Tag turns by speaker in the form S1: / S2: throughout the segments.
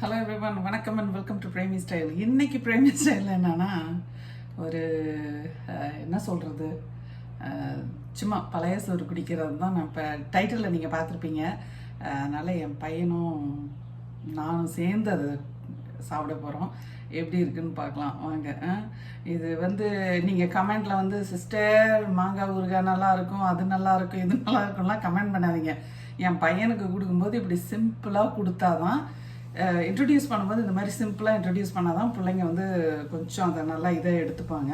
S1: Hello everyone வணக்கம் and welcome to Premi style இன்னைக்கு Premi style என்னன்னா ஒரு என்ன சொல்கிறது சும்மா பழைய சோறு குடிக்கிறது தான் நான் இப்போ டைட்டிலில் நீங்கள் பார்த்துருப்பீங்க. அதனால் என் பையனும் நானும் சேர்ந்து அதை சாப்பிட போகிறோம் எப்படி இருக்குன்னு பார்க்கலாம். வாங்க இது வந்து நீங்கள் கமெண்ட்டில் வந்து சிஸ்டர் மாங்காய் ஊறுகாய் நல்லா இருக்கும் அது நல்லா இருக்கும் இது நல்லா இருக்கும்லாம் கமெண்ட் பண்ணாதீங்க. என் பையனுக்கு கொடுக்கும்போது இப்படி சிம்பிளாக கொடுத்தாதான் இன்ட்ரடியூஸ் பண்ணும்போது இந்த மாதிரி சிம்பிளாக இன்ட்ரடியூஸ் பண்ணால் தான் பிள்ளைங்க வந்து கொஞ்சம் அதை நல்லா இதை எடுத்துப்பாங்க.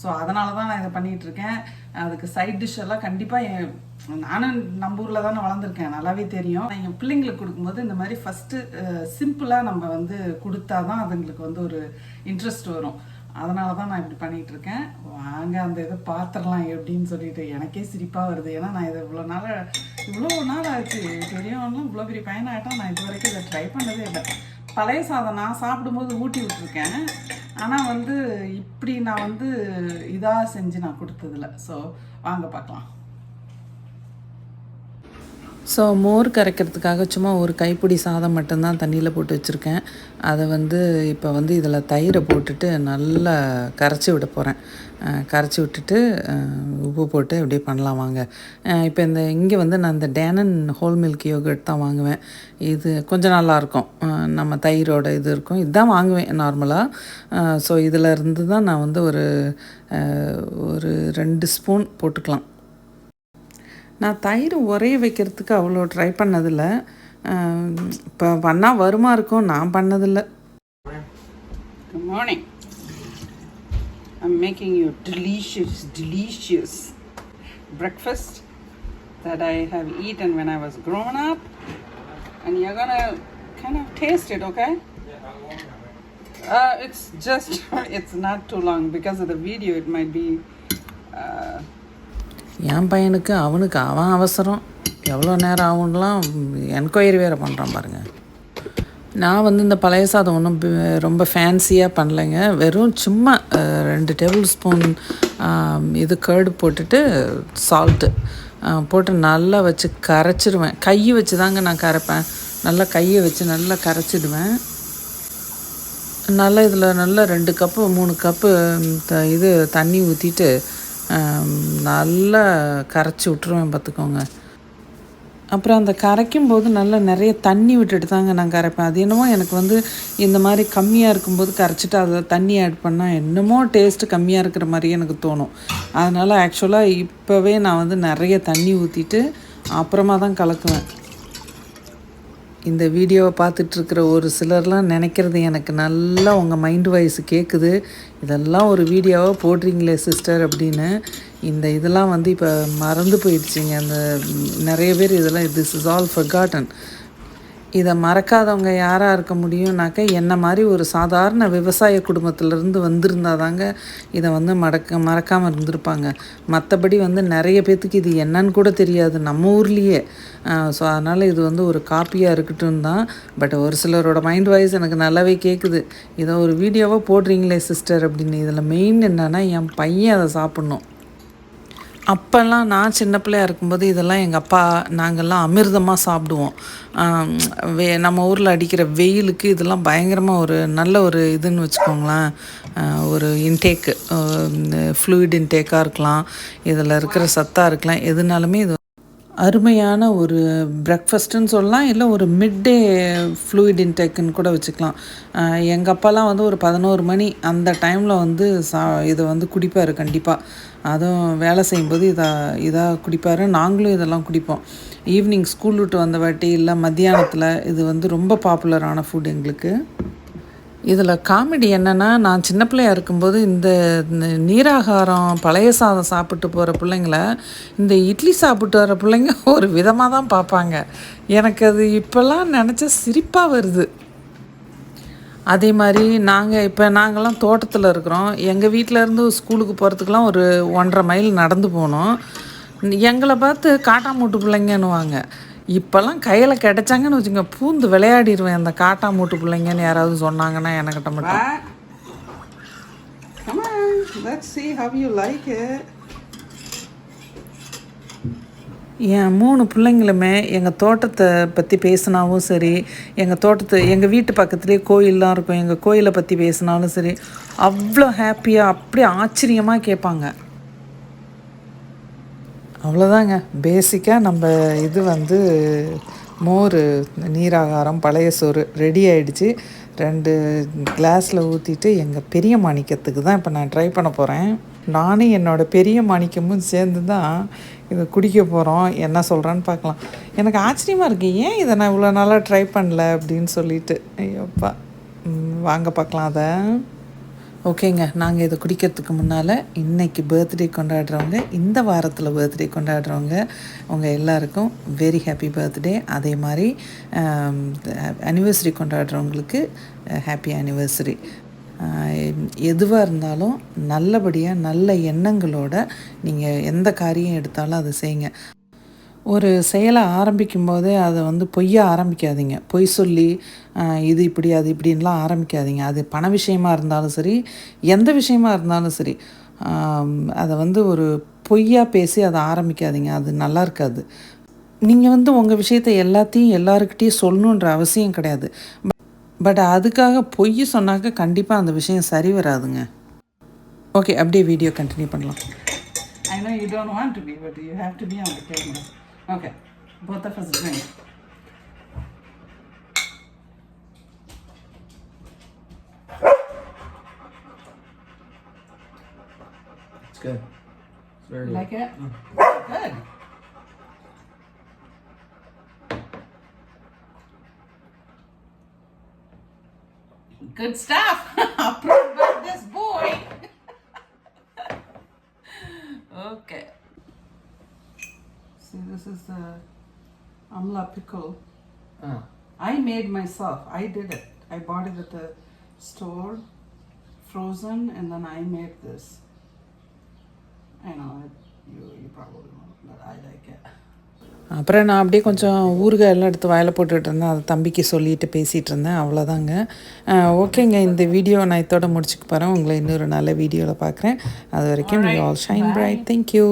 S1: ஸோ அதனால தான் நான் இதை பண்ணிகிட்டு இருக்கேன் அதுக்கு சைட் டிஷ் எல்லாம் கண்டிப்பாக என் நானும் நம்ம ஊரில் தானே வளர்ந்துருக்கேன். நல்லாவே தெரியும். என் பிள்ளைங்களுக்கு கொடுக்கும்போது இந்த மாதிரி ஃபஸ்ட்டு சிம்பிளாக நம்ம வந்து கொடுத்தா தான் அதுங்களுக்கு வந்து ஒரு இன்ட்ரெஸ்ட் வரும். அதனால தான் நான் இப்படி பண்ணிகிட்ருக்கேன். வாங்க அந்த இதை பார்த்துடலாம் எப்படின்னு சொல்லிட்டு எனக்கே சிரிப்பாக வருது. ஏன்னா நான் இதை இவ்வளோ நாள் இவ்வளோ நாள் ஆச்சு. பெரியவங்களும் இவ்வளோ பெரிய பையனாகட்டும் நான் இது வரைக்கும் இதை ட்ரை பண்ணதே இல்லை. பழைய சாதம் நான் சாப்பிடும்போது ஊட்டி விட்டுருக்கேன். ஆனால் வந்து இப்படி நான் வந்து இதாக செஞ்சு நான் கொடுத்ததில்ல. ஸோ வாங்க பார்க்கலாம்.
S2: ஸோ மோர் கரைக்கிறதுக்காக சும்மா ஒரு கைப்பிடி சாதம் மட்டும்தான் தண்ணியில் போட்டு வச்சுருக்கேன். அதை வந்து இப்போ வந்து இதில் தயிரை போட்டுட்டு நல்லா கரைச்சி விட போகிறேன் கரைச்சி விட்டுட்டு உப்பு போட்டு அப்படியே பண்ணலாம் வாங்க. இப்போ இந்த இங்கே வந்து நான் இந்த டேனன் ஹோல் மில்க் யோகர்ட் தான் வாங்குவேன். இது கொஞ்சம் நல்லாயிருக்கும் நம்ம தயிரோட இது இருக்கும். இதுதான் வாங்குவேன் நார்மலாக ஸோ இதில் இருந்து தான் நான் வந்து ஒரு ஒரு ரெண்டு ஸ்பூன் போட்டுக்கலாம். நான் தயிர் உரைய வைக்கிறதுக்கு அவ்வளோ ட்ரை பண்ணதில்லை இப்போ பண்ணால் வருமா இருக்கும் நான் பண்ணதில்லை
S1: Good morning. I'm making you delicious, delicious breakfast that I have eaten when I was grown up. And you're gonna kind of taste it, okay? Uh, it's just, it's not too long because of the video. It might be. Uh,
S2: என் பையனுக்கு அவனுக்கு அவன் அவசரம். எவ்வளோ நேரம் ஆகும்லாம் enquiry வேறு பண்ணுறான் பாருங்கள் நான் வந்து இந்த பழைய சாதம் ஒன்றும் ரொம்ப ஃபேன்சியாக பண்ணலைங்க. வெறும் சும்மா ரெண்டு டேபிள் ஸ்பூன் இது கர்டு போட்டுட்டு சால்ட்டு போட்டு நல்லா வச்சு கரைச்சிடுவேன் கை வச்சு தாங்க நான் கரைப்பேன். நல்லா கையை வச்சு நல்லா கரைச்சிடுவேன். நல்லா இதில் நல்லா ரெண்டு கப்பு மூணு கப்பு த இது தண்ணி ஊற்றிட்டு நல்லா கரைச்சி விட்ருவேன் பார்த்துக்கோங்க. அப்புறம் அந்த கரைக்கும் போது நல்லா நிறைய தண்ணி விட்டுட்டு தாங்க நான் கரைப்பேன். அது என்னமோ எனக்கு வந்து இந்த மாதிரி கம்மியாக இருக்கும்போது கரைச்சிட்டு அதில் தண்ணி ஆட் பண்ணால் என்னமோ டேஸ்ட்டு கம்மியாக இருக்கிற மாதிரியே எனக்கு தோணும். அதனால் ஆக்சுவலாக இப்போவே நான் வந்து நிறைய தண்ணி ஊற்றிட்டு அப்புறமா தான் கலக்குவேன். இந்த வீடியோவை பார்த்துட்ருக்கிற ஒரு சிலர்லாம் நினைக்கிறது எனக்கு நல்லா உங்கள் மைண்ட் வாய்ஸ் கேட்குது இதெல்லாம் ஒரு வீடியோவாக போடுறீங்களே சிஸ்டர் அப்படின்னு. இந்த இதெல்லாம் வந்து இப்போ மறந்து போயிடுச்சுங்க. அந்த நிறைய பேர் இதெல்லாம் திஸ் இஸ் ஆல் ஃபர்காட்டன் இதை மறக்காதவங்க யாராக இருக்க முடியும்னாக்க என்ன மாதிரி ஒரு சாதாரண விவசாய குடும்பத்திலேருந்து வந்திருந்தா தாங்க இதை வந்து மறக்க மறக்காமல் இருந்திருப்பாங்க. மற்றபடி வந்து நிறைய பேர்த்துக்கு இது என்னன்னு கூட தெரியாது. நம்ம ஊர்லேயே. ஸோ அதனால் இது வந்து ஒரு காப்பியாக இருக்கட்டும் தான். பட் ஒரு சிலரோட மைண்ட் வாய்ஸ் எனக்கு நல்லாவே கேட்குது இதை ஒரு வீடியோவாக போடுறீங்களே சிஸ்டர் அப்படின்னு. இதில் மெயின் என்னென்னா என் பையன் அதை சாப்பிட்ணும். அப்போல்லாம் நான் சின்ன பிள்ளையா இருக்கும்போது இதெல்லாம் எங்கள் அப்பா நாங்கள்லாம் அமிர்தமாக சாப்பிடுவோம். வே நம்ம ஊரில் அடிக்கிற வெயிலுக்கு இதெல்லாம் பயங்கரமாக ஒரு நல்ல ஒரு இதுன்னு வச்சுக்கோங்களேன். ஒரு இன்டேக்கு ஃப்ளூயிட் இன்டேக்காக இருக்கலாம். இதில் இருக்கிற சத்தாக இருக்கலாம். எதுனாலுமே இது அருமையான ஒரு பிரக்ஃபஸ்ட்டுன்னு சொல்லலாம் இல்லை ஒரு மிட் டே ஃப்ளூயிட் இன்டேக்குன்னு கூட வச்சுக்கலாம். எங்கள் அப்பாலாம் வந்து ஒரு பதினோரு மணி அந்த டைமில் வந்து சா இதை வந்து குடிப்பார் கண்டிப்பாக அதுவும் வேலை செய்யும்போது இதை இதாக குடிப்பார். நாங்களும் இதெல்லாம் குடிப்போம். ஈவினிங் ஸ்கூல் விட்டு வந்த வாட்டி இல்லை மத்தியானத்தில் இது வந்து ரொம்ப பாப்புலரான ஃபுட் எங்களுக்கு. இதில் காமெடி என்னென்னா நான் சின்ன பிள்ளையா இருக்கும்போது இந்த இந்த நீராகாரம் பழைய சாதம் சாப்பிட்டு போகிற பிள்ளைங்கள இந்த இட்லி சாப்பிட்டு வர பிள்ளைங்க ஒரு விதமாக தான் பார்ப்பாங்க. எனக்கு அது இப்போல்லாம் நினச்சா சிரிப்பாக வருது. அதே மாதிரி நாங்கள் இப்போ நாங்கள்லாம் தோட்டத்தில் இருக்கிறோம். எங்கள் வீட்டிலேருந்து ஸ்கூலுக்கு போகிறதுக்கெலாம் ஒரு ஒன்றரை மைல் நடந்து போனோம். எங்களை பார்த்து காட்டாமூட்டு பிள்ளைங்கன்னுவாங்க. இப்போல்லாம் கையில் கிடைச்சாங்கன்னு வச்சுங்க பூந்து விளையாடிடுவேன் அந்த காட்டாமூட்டு பிள்ளைங்கன்னு யாராவது சொன்னாங்கன்னா எனக்கிட்ட மட்டும்.
S1: Come on, let's see how you like it.
S2: என் மூணு பிள்ளைங்களுமே எங்கள் தோட்டத்தை பற்றி பேசினாவும் சரி எங்கள் தோட்டத்தை எங்கள் வீட்டு பக்கத்துலேயே கோயிலெலாம் இருக்கும் எங்கள் கோயிலை பற்றி பேசினாலும் சரி அவ்வளோ ஹாப்பியாக அப்படியே ஆச்சரியமாக கேட்பாங்க அவ்வளோதாங்க பேசிக்காக நம்ம இது வந்து மோர் நீராகாரம் பழைய சோறு ரெடி ஆகிடுச்சி ரெண்டு கிளாஸில் ஊற்றிட்டு எங்கள் பெரிய மாணிக்கத்துக்கு தான் இப்போ நான் ட்ரை பண்ண போகிறேன் நானும் என்னோட பெரிய மாணிக்கமும் சேர்ந்து தான் இதை குடிக்க போகிறோம் என்ன சொல்கிறேன்னு பார்க்கலாம். எனக்கு ஆச்சரியமாக இருக்குது ஏன் இதை நான் இவ்வளோ நாளாக ட்ரை பண்ணல அப்படின்னு சொல்லிட்டு. ஐயோப்பா. வாங்க பார்க்கலாம் அதை. ஓகேங்க. நாங்கள் இதை குடிக்கிறதுக்கு முன்னால் இன்றைக்கி பர்த்டே கொண்டாடுறவங்க இந்த வாரத்தில் பர்த்டே கொண்டாடுறவங்க அவங்க எல்லாருக்கும் வெரி ஹாப்பி பர்த்டே அதே மாதிரி அனிவர்சரி கொண்டாடுறவங்களுக்கு ஹாப்பி ஆனிவர்சரி எதுவாக இருந்தாலும் நல்லபடியாக நல்ல எண்ணங்களோட நீங்கள் எந்த காரியம் எடுத்தாலும் அதை செய்யுங்க. ஒரு செயலை ஆரம்பிக்கும் போதே அதை வந்து பொய்யா ஆரம்பிக்காதீங்க. பொய் சொல்லி இது இப்படி அது இப்படின்லாம் ஆரம்பிக்காதீங்க. அது பண விஷயமா இருந்தாலும் சரி எந்த விஷயமா இருந்தாலும் சரி அதை வந்து ஒரு பொய்யா பேசி அதை ஆரம்பிக்காதீங்க. அது நல்லா இருக்காது. நீங்கள் வந்து உங்கள் விஷயத்தை எல்லாத்தையும் எல்லாருக்கிட்டேயும் சொல்லணுன்ற அவசியம் கிடையாது. பட் அதுக்காக பொய் சொன்னாக்க கண்டிப்பாக அந்த விஷயம் சரி வராதுங்க. ஓகே அப்படியே வீடியோ கண்டினியூ பண்ணலாம்.
S1: I know you don't want to be, but you have to be on the camera. Okay, both of us drink.
S3: It's good. It's very good.
S1: Like it? Mm. Good. Good stuff. this is the amla pickle.
S3: Oh,
S1: I made myself. I did it. I bought it at the store, frozen, and then I made this. I know it, you you probably won't, but I like it.
S2: அப்புறம் நான் அப்படியே கொஞ்சம் ஊறுகாய் எல்லாம் எடுத்து வாயில் போட்டுட்டு இருந்தேன். அதை தம்பிக்கு சொல்லிட்டு பேசிகிட்டு இருந்தேன். அவ்வளோதாங்க ஓகேங்க. இந்த வீடியோ நான் இதோட முடிச்சுக்க போகிறேன் உங்களை இன்னொரு நல்ல வீடியோவில் பார்க்குறேன் அது வரைக்கும் ஆல் ஷைன் பிரைட் தேங்க்யூ